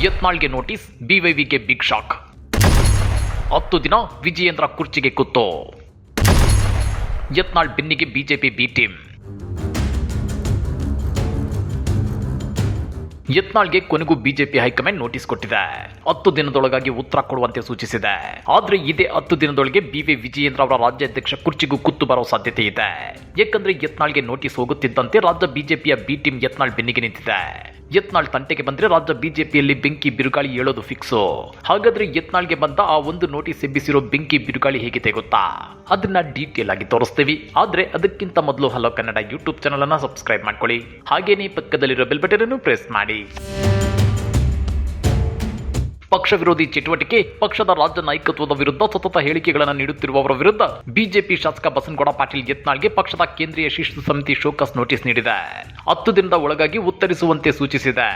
ಯತ್ನಾಳ್ಗೆ notice, ಬಿವೈವಿಗೆ big shock. ಹತ್ತು ದಿನ ವಿಜಯೇಂದ್ರ ಕುರ್ಚಿಗೆ ಕುತ್ತು ಯತ್ನಾಳ್ ಬೆನ್ನಿಗೆ ಬಿಜೆಪಿ ಬಿ ಟೀಮ್. ಯತ್ನಾಳ್ಗೆ ಕೊನೆಗೂ ಬಿಜೆಪಿ ಹೈಕಮಾಂಡ್ ನೋಟಿಸ್ ಕೊಟ್ಟಿದೆ. ಹತ್ತು ದಿನದೊಳಗಾಗಿ ಉತ್ತರ ಕೊಡುವಂತೆ ಸೂಚಿಸಿದೆ. ಆದ್ರೆ ಇದೇ ಹತ್ತು ದಿನದೊಳಗೆ ಬಿವಿ ವಿಜಯೇಂದ್ರ ಅವರ ರಾಜ್ಯಾಧ್ಯಕ್ಷ ಕುರ್ಚಿಗೂ ಕುತ್ತು ಬರೋ ಸಾಧ್ಯತೆ ಇದೆ. ಏಕೆಂದ್ರೆ ಯತ್ನಾಳ್ಗೆ ನೋಟಿಸ್ ಹೋಗುತ್ತಿದ್ದಂತೆ ರಾಜ್ಯ ಬಿಜೆಪಿಯ ಬಿ ಟೀಮ್ ಯತ್ನಾಳ್ ಬೆನ್ನಿಗೆ ನಿಂತಿದೆ. ಯತ್ನಾಳ್ ತಂಟೆಗೆ ಬಂದ್ರೆ ರಾಜ್ಯ ಬಿಜೆಪಿಯಲ್ಲಿ ಬೆಂಕಿ ಬಿರುಗಾಳಿ ಹೇಳೋದು ಫಿಕ್ಸು ಹಾಗಾದ್ರೆ ಯತ್ನಾಳ್ಗೆ ಬಂದ ಆ ಒಂದು ನೋಟಿಸ್ ಎಬ್ಬಿಸಿರೋ ಬೆಂಕಿ ಬಿರುಗಾಳಿ ಹೇಗಿದೆ ಗೊತ್ತಾ? ಅದನ್ನ ಡೀಟೇಲ್ ಆಗಿ ತೋರಿಸ್ತೀವಿ. ಆದ್ರೆ ಅದಕ್ಕಿಂತ ಮೊದಲು ಹಲೋ ಕನ್ನಡ ಯೂಟ್ಯೂಬ್ ಚಾನಲ್ ಅನ್ನ ಸಬ್ಸ್ಕ್ರೈಬ್ ಮಾಡ್ಕೊಳ್ಳಿ. ಹಾಗೇನೇ ಪಕ್ಕದಲ್ಲಿರೋ ಬೆಲ್ ಬಟನ್ ಅನ್ನು ಪ್ರೆಸ್ ಮಾಡಿ. ಪಕ್ಷ ವಿರೋಧಿ ಚಟುವಟಿಕೆ, ಪಕ್ಷದ ರಾಜ್ಯ ನಾಯಕತ್ವದ ವಿರುದ್ಧ ಸತತ ಹೇಳಿಕೆಗಳನ್ನು ನೀಡುತ್ತಿರುವವರ ವಿರುದ್ಧ ಬಿಜೆಪಿ ಶಾಸಕ ಬಸನಗೌಡ ಪಾಟೀಲ್ ಯತ್ನಾಳ್ಗೆ ಪಕ್ಷದ ಕೇಂದ್ರೀಯ ಶಿಸ್ತು ಸಮಿತಿ ಶೋಕಸ್ ನೋಟಿಸ್ ನೀಡಿದೆ. ಹತ್ತು ದಿನದ ಒಳಗಾಗಿ ಉತ್ತರಿಸುವಂತೆ ಸೂಚಿಸಿದೆ.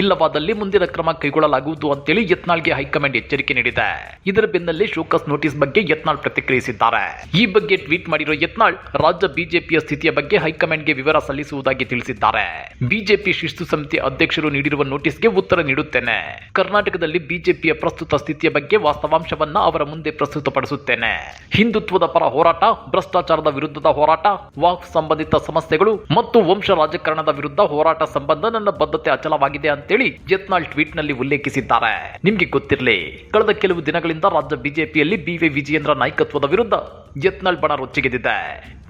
ಇಲ್ಲವಾದಲ್ಲಿ ಮುಂದಿನ ಕ್ರಮ ಕೈಗೊಳ್ಳಲಾಗುವುದು ಅಂತೇಳಿ ಯತ್ನಾಳ್ಗೆ ಹೈಕಮಾಂಡ್ ಎಚ್ಚರಿಕೆ ನೀಡಿದೆ. ಇದರ ಬೆನ್ನಲ್ಲೇ ಶೋಕಸ್ ನೋಟಿಸ್ ಬಗ್ಗೆ ಯತ್ನಾಳ್ ಪ್ರತಿಕ್ರಿಯಿಸಿದ್ದಾರೆ. ಈ ಬಗ್ಗೆ ಟ್ವೀಟ್ ಮಾಡಿರುವ ಯತ್ನಾಳ್, ರಾಜ್ಯ ಬಿಜೆಪಿಯ ಸ್ಥಿತಿಯ ಬಗ್ಗೆ ಹೈಕಮಾಂಡ್ಗೆ ವಿವರ ಸಲ್ಲಿಸುವುದಾಗಿ ತಿಳಿಸಿದ್ದಾರೆ. ಬಿಜೆಪಿ ಶಿಸ್ತು ಸಮಿತಿ ಅಧ್ಯಕ್ಷರು ನೀಡಿರುವ ನೋಟಿಸ್ಗೆ ಉತ್ತರ ನೀಡುತ್ತೇನೆ. ಕರ್ನಾಟಕದಲ್ಲಿ ಬಿಜೆಪಿಯ ಪ್ರಸ್ತುತ ಸ್ಥಿತಿಯ ಬಗ್ಗೆ ವಾಸ್ತವಾಂಶವನ್ನ ಅವರ ಮುಂದೆ ಪ್ರಸ್ತುತಪಡಿಸುತ್ತೇನೆ. ಹಿಂದುತ್ವದ ಪರ ಹೋರಾಟ, ಭ್ರಷ್ಟಾಚಾರದ ವಿರುದ್ಧದ ಹೋರಾಟ, ವಾಕ್ ಸಂಬಂಧಿತ ಸಮಸ್ಯೆಗಳು ಮತ್ತು ವಂಶ ರಾಜಕಾರಣದ ವಿರುದ್ಧ ಹೋರಾಟ ಸಂಬಂಧ ನನ್ನ ಬದ್ಧತೆ ಅಚಲವಾಗಿದೆ ಅಂತೇಳಿ ಯತ್ನಾಳ್ ಟ್ವೀಟ್ನಲ್ಲಿ ಉಲ್ಲೇಖಿಸಿದ್ದಾರೆ. ನಿಮ್ಗೆ ಗೊತ್ತಿರಲಿ, ಕಳೆದ ಕೆಲವು ದಿನಗಳಿಂದ ರಾಜ್ಯ ಬಿಜೆಪಿಯಲ್ಲಿ ಬಿವಿ ವಿಜಯೇಂದ್ರ ನಾಯಕತ್ವದ ವಿರುದ್ಧ ಯತ್ನಾಳ್ ಬಣ ರೊಚ್ಚಿಗೆದ್ದಿದೆ.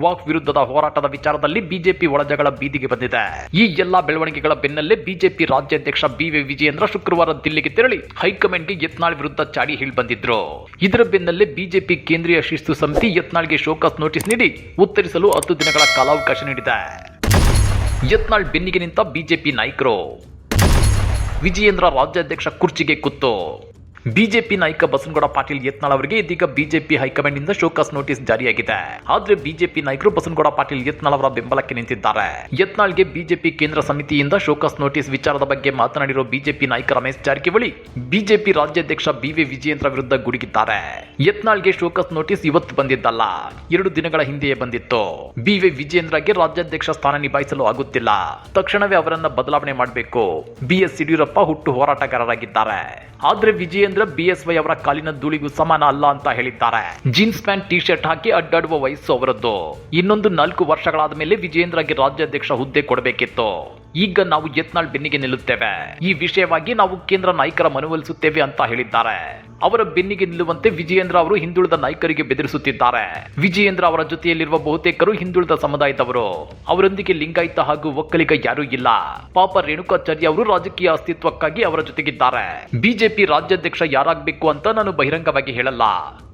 ವಾಕ್ ವಿರುದ್ಧದ ಹೋರಾಟದ ವಿಚಾರದಲ್ಲಿ ಬಿಜೆಪಿ ಒಳಜಗಳ ಬೀದಿಗೆ ಬಂದಿದೆ. ಈ ಎಲ್ಲಾ ಬೆಳವಣಿಗೆಗಳ ಬೆನ್ನಲ್ಲೇ ಬಿಜೆಪಿ ರಾಜ್ಯಾಧ್ಯಕ್ಷ ಬಿವಿ ವಿಜಯೇಂದ್ರ ಶುಕ್ರವಾರ ದಿಲ್ಲಿಗೆ ತೆರಳಿ ಹೈಕಮಾಂಡ್ಗೆ ಯತ್ನಾಳ್ ವಿರುದ್ಧ ಚಾಡಿ ಹೇಳಿ ಬಂದಿದ್ರು ಇದರ ಬೆನ್ನಲ್ಲೇ ಬಿಜೆಪಿ ಕೇಂದ್ರೀಯ ಶಿಸ್ತು ಸಮಿತಿ ಯತ್ನಾಳ್ಗೆ ಶೋಕಾಸ್ ನೋಟಿಸ್ ನೀಡಿ ಉತ್ತರಿಸಲು ಹತ್ತು ದಿನಗಳ ಕಾಲಾವಕಾಶ ನೀಡಿದೆ. ಯತ್ನಾಳ್ ಬೆನ್ನಿಗೆ ನಿಂತ ಬಿಜೆಪಿ ನಾಯಕರು. ವಿಜಯೇಂದ್ರ ರಾಜ್ಯಾಧ್ಯಕ್ಷ ಕುರ್ಚಿಗೆ ಕುತ್ತು. ಬಿಜೆಪಿ ನಾಯಕ ಬಸನಗೌಡ ಪಾಟೀಲ್ ಯತ್ನಾಳ್ ಅವರಿಗೆ ಇದೀಗ ಬಿಜೆಪಿ ಹೈಕಮಾಂಡ್ ಇಂದ ಶೋಕಾಸ್ ನೋಟಿಸ್ ಜಾರಿಯಾಗಿದೆ. ಆದ್ರೆ ಬಿಜೆಪಿ ನಾಯಕರು ಬಸನಗೌಡ ಪಾಟೀಲ್ ಯತ್ನಾಳ್ ಅವರ ಬೆಂಬಲಕ್ಕೆ ನಿಂತಿದ್ದಾರೆ. ಯತ್ನಾಳ್ಗೆ ಬಿಜೆಪಿ ಕೇಂದ್ರ ಸಮಿತಿಯಿಂದ ಶೋಕಾಸ್ ನೋಟಿಸ್ ವಿಚಾರದ ಬಗ್ಗೆ ಮಾತನಾಡಿರುವ ಬಿಜೆಪಿ ನಾಯಕ ರಮೇಶ್ ಜಾರಕಿಹೊಳಿ, ಬಿಜೆಪಿ ರಾಜ್ಯಾಧ್ಯಕ್ಷ ಬಿವಿ ವಿಜಯೇಂದ್ರ ವಿರುದ್ಧ ಗುಡುಗಿದ್ದಾರೆ. ಯತ್ನಾಳ್ಗೆ ಶೋಕಾಸ್ ನೋಟಿಸ್ ಇವತ್ತು ಬಂದಿದ್ದಲ್ಲ, ಎರಡು ದಿನಗಳ ಹಿಂದೆಯೇ ಬಂದಿತ್ತು. ಬಿವಿ ವಿಜಯೇಂದ್ರಗೆ ರಾಜ್ಯಾಧ್ಯಕ್ಷ ಸ್ಥಾನ ನಿಭಾಯಿಸಲು ಆಗುತ್ತಿಲ್ಲ. ತಕ್ಷಣವೇ ಅವರನ್ನ ಬದಲಾವಣೆ ಮಾಡಬೇಕು. ಬಿಎಸ್ ಯಡಿಯೂರಪ್ಪ ಹುಟ್ಟು ಹೋರಾಟಗಾರರಾಗಿದ್ದಾರೆ. ಆದ್ರೆ ವಿಜಯೇಂದ್ರ ಬಿಎಸ್ವೈ ಅವರ ಕಾಲಿನ ಧೂಳಿಗೂ ಸಮಾನ ಅಲ್ಲ ಅಂತ ಹೇಳಿದ್ದಾರೆ. ಜೀನ್ಸ್ ಪ್ಯಾಂಟ್ ಟಿ ಶರ್ಟ್ ಹಾಕಿ ಅಡ್ಡಾಡುವ ವಯಸ್ಸು ಅವರದ್ದು. ಇನ್ನೊಂದು ನಾಲ್ಕು ವರ್ಷಗಳಾದ ಮೇಲೆ ವಿಜೇಂದ್ರಗೆ ರಾಜ್ಯಾಧ್ಯಕ್ಷ ಹುದ್ದೆ ಕೊಡಬೇಕಿತ್ತು. ಈಗ ನಾವು ಯತ್ನಾಳ್ ಬೆನ್ನಿಗೆ ನಿಲ್ಲುತ್ತೇವೆ. ಈ ವಿಷಯವಾಗಿ ನಾವು ಕೇಂದ್ರ ನಾಯಕರ ಮನವೊಲಿಸುತ್ತೇವೆ ಅಂತ ಹೇಳಿದ್ದಾರೆ. ಅವರ ಬೆನ್ನಿಗೆ ನಿಲ್ಲುವಂತೆ ವಿಜಯೇಂದ್ರ ಅವರು ಹಿಂದುಳಿದ ನಾಯಕರಿಗೆ ಬೆದರಿಸುತ್ತಿದ್ದಾರೆ. ವಿಜಯೇಂದ್ರ ಅವರ ಜೊತೆಯಲ್ಲಿರುವ ಬಹುತೇಕರು ಹಿಂದುಳಿದ ಸಮುದಾಯದವರು. ಅವರೊಂದಿಗೆ ಲಿಂಗಾಯತ ಹಾಗೂ ಒಕ್ಕಲಿಗ ಯಾರೂ ಇಲ್ಲ. ಪಾಪ ರೇಣುಕಾಚಾರ್ಯ ಅವರು ರಾಜಕೀಯ ಅಸ್ತಿತ್ವಕ್ಕಾಗಿ ಅವರ ಜೊತೆಗಿದ್ದಾರೆ. ಬಿಜೆಪಿ ರಾಜ್ಯಾಧ್ಯಕ್ಷ ಯಾರಾಗಬೇಕು ಅಂತ ನಾನು ಬಹಿರಂಗವಾಗಿ ಹೇಳಲ್ಲ.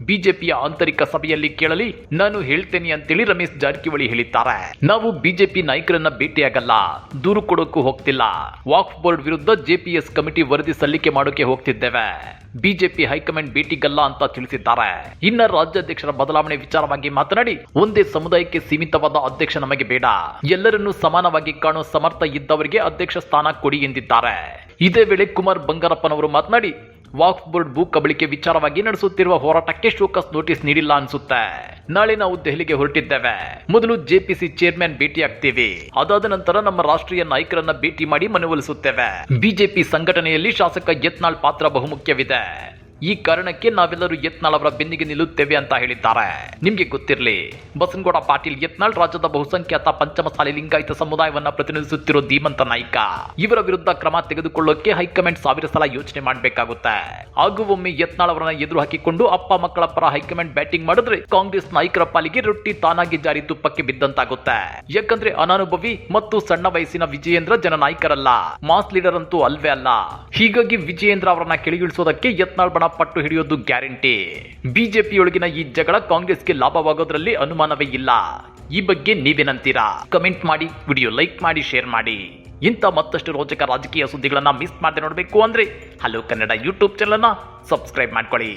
ಬಿಜೆಪಿಯ ಆಂತರಿಕ ಸಭೆಯಲ್ಲಿ ಕೇಳಲಿ, ನಾನು ಹೇಳ್ತೇನೆ ಅಂತೇಳಿ ರಮೇಶ್ ಜಾರಕಿಹೊಳಿ ಹೇಳಿದ್ದಾರೆ. ನಾವು ಬಿಜೆಪಿ ನಾಯಕರನ್ನ ಭೇಟಿಯಾಗಲ್ಲ. ದೂರು ಕೊಡೋಕ್ಕೂ ಹೋಗ್ತಿಲ್ಲ. ವಾಕ್ಫ್ ಬೋರ್ಡ್ ವಿರುದ್ಧ ಜೆಪಿಎಸ್ ಕಮಿಟಿ ವರದಿ ಸಲ್ಲಿಕೆ ಮಾಡೋಕೆ ಹೋಗ್ತಿದ್ದೇವೆ. ಬಿಜೆಪಿ ಹೈಕಮಾಂಡ್ ಭೇಟಿಗಲ್ಲ ಅಂತ ತಿಳಿಸಿದ್ದಾರೆ. ಇನ್ನ ರಾಜ್ಯಾಧ್ಯಕ್ಷರ ಬದಲಾವಣೆ ವಿಚಾರವಾಗಿ ಮಾತನಾಡಿ, ಒಂದೇ ಸಮುದಾಯಕ್ಕೆ ಸೀಮಿತವಾದ ಅಧ್ಯಕ್ಷ ನಮಗೆ ಬೇಡ. ಎಲ್ಲರನ್ನೂ ಸಮಾನವಾಗಿ ಕಾಣೋ ಸಮರ್ಥ ಇದ್ದವರಿಗೆ ಅಧ್ಯಕ್ಷ ಸ್ಥಾನ ಕೊಡಿ ಎಂದಿದ್ದಾರೆ. ಇದೇ ವೇಳೆ ಕುಮಾರ್ ಬಂಗಾರಪ್ಪನವರು ಮಾತನಾಡಿ ವಾಕ್ಫ್ ಬೋರ್ಡ್ ಭೂ ಕಬಳಿಕೆ ವಿಚಾರವಾಗಿ ನಡೆಸುತ್ತಿರುವ ಹೋರಾಟಕ್ಕೆ ಶೋಕಸ್ ನೋಟಿಸ್ ನೀಡಿಲ್ಲ ಅನ್ಸುತ್ತೆ. ನಾಳೆ ನಾವು ದೆಹಲಿಗೆ ಹೊರಟಿದ್ದೇವೆ. ಮೊದಲು ಜೆಪಿಸಿ ಚೇರ್ಮನ್ ಭೇಟಿ ಆಗ್ತೀವಿ. ಅದಾದ ನಂತರ ನಮ್ಮ ರಾಷ್ಟ್ರೀಯ ನಾಯಕರನ್ನ ಭೇಟಿ ಮಾಡಿ ಮನವೊಲಿಸುತ್ತೇವೆ. ಬಿಜೆಪಿ ಸಂಘಟನೆಯಲ್ಲಿ ಶಾಸಕ ಯತ್ನಾಳ್ ಪಾತ್ರ ಬಹುಮುಖ್ಯವಿದೆ. ಈ ಕಾರಣಕ್ಕೆ ನಾವೆಲ್ಲರೂ ಯತ್ನಾಳ್ ಅವರ ಬೆನ್ನಿಗೆ ನಿಲ್ಲುತ್ತೇವೆ ಅಂತ ಹೇಳಿದ್ದಾರೆ. ನಿಮ್ಗೆ ಗೊತ್ತಿರಲಿ, ಬಸನಗೌಡ ಪಾಟೀಲ್ ಯತ್ನಾಳ್ ರಾಜ್ಯದ ಬಹುಸಂಖ್ಯಾತ ಪಂಚಮಸಾಲಿ ಲಿಂಗಾಯತ ಸಮುದಾಯವನ್ನ ಪ್ರತಿನಿಧಿಸುತ್ತಿರೋ ಧೀಮಂತ ನಾಯಕ. ಇವರ ವಿರುದ್ಧ ಕ್ರಮ ತೆಗೆದುಕೊಳ್ಳೋಕೆ ಹೈಕಮಾಂಡ್ ಸಾವಿರ ಸಲ ಯೋಚನೆ ಮಾಡಬೇಕಾಗುತ್ತೆ. ಹಾಗೂ ಒಮ್ಮೆ ಯತ್ನಾಳ್ ಅವರನ್ನ ಎದುರು ಹಾಕಿಕೊಂಡು ಅಪ್ಪ ಮಕ್ಕಳ ಪರ ಹೈಕಮಾಂಡ್ ಬ್ಯಾಟಿಂಗ್ ಮಾಡಿದ್ರೆ ಕಾಂಗ್ರೆಸ್ ನಾಯಕರ ಪಾಲಿಗೆ ರೊಟ್ಟಿ ತಾನಾಗಿ ಜಾರಿ ತುಪ್ಪಕ್ಕೆ ಬಿದ್ದಂತಾಗುತ್ತೆ. ಯಾಕಂದ್ರೆ ಅನಾನುಭವಿ ಮತ್ತು ಸಣ್ಣ ವಯಸ್ಸಿನ ವಿಜಯೇಂದ್ರ ಜನ ನಾಯಕರಲ್ಲ ಮಾಸ್ ಲೀಡರ್ ಅಂತೂ ಅಲ್ವೇ ಅಲ್ಲ. ಹೀಗಾಗಿ ವಿಜಯೇಂದ್ರ ಅವರನ್ನ ಕೆಳಗಿಳಿಸೋದಕ್ಕೆ ಯತ್ನಾಳ್ ಪಟ್ಟು ಹಿಡಿಯೋದು ಗ್ಯಾರಂಟಿ. ಬಿಜೆಪಿಯೊಳಗಿನ ಈ ಜಗಳ ಕಾಂಗ್ರೆಸ್ಗೆ ಲಾಭವಾಗೋದ್ರಲ್ಲಿ ಅನುಮಾನವೇ ಇಲ್ಲ. ಈ ಬಗ್ಗೆ ನೀವೇನಂತೀರಾ? ಕಮೆಂಟ್ ಮಾಡಿ, ವಿಡಿಯೋ ಲೈಕ್ ಮಾಡಿ, ಶೇರ್ ಮಾಡಿ. ಇಂಥ ಮತ್ತಷ್ಟು ರೋಚಕ ರಾಜಕೀಯ ಸುದ್ದಿಗಳನ್ನ ಮಿಸ್ ಮಾಡದೆ ನೋಡಬೇಕು ಅಂದ್ರೆ ಹಲೋ ಕನ್ನಡ ಯೂಟ್ಯೂಬ್ ಚಾನಲನ್ನು ಸಬ್ಸ್ಕ್ರೈಬ್ ಮಾಡ್ಕೊಳ್ಳಿ.